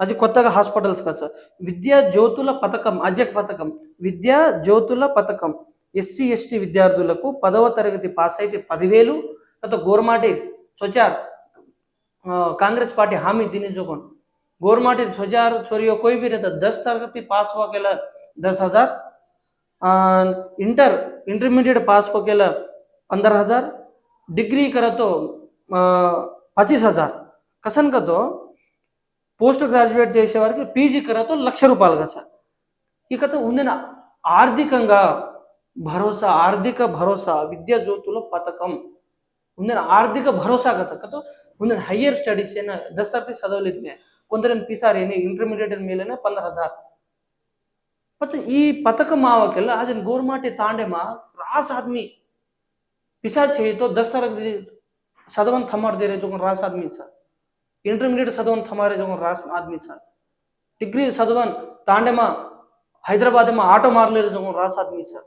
అది కొత్తగా హాస్పిటల్స్ కదా విద్యా జ్యోతుల పథకం అజక్ పథకం విద్యా జ్యోతుల పథకం ఎస్సీ ఎస్టీ విద్యార్థులకు పదవ తరగతి పాస్ అయితే పదివేలు గత గోర్మాటి స్వచార్ अ, कांग्रेस पार्टी हामी दिने जोगन गोरमाटी हजार छोरी कोई भी रहता दस तरगति पास हुआ केला दस हजार इंटर इंटरमीडिएट पास हुआ केला पंद्रह हजार डिग्री करा तो पच्चीस हजार कसन का तो పోస్ట్ గ్రాడ్యుయేట్ చేసే వారికి పీజీ కర్రతో లక్ష రూపాయలుగా సార్. ఇక ఉండిన ఆర్థికంగా భరోసా ఆర్థిక భరోసా విద్యా జ్యోతుల పథకం. ఉందిన ఆర్థిక భరోసా కథతో ఉందిన హయ్యర్ స్టడీస్ అయినా దస్ తర్తి చదవలేదు కొందరిని పీసారి ఇంటర్మీడియట్ మేలైనా పంద్ర హజార్ పచ్చ ఈ పథక మావకెళ్ళ అది గోర్మాటి తాండేమా రాస్ ఆద్మీ పిసా చేయతో దస్ చదవని తమ్మాడు దేరేతో రాస్ ఆద్మీ సార్. इंटरमीडिएट చదవని थमारे जो रास आदमी छ डिग्री చదవన్ तांडेमा హైదరాబాద్ ఆటో మారలేరు जो रास आदमी छ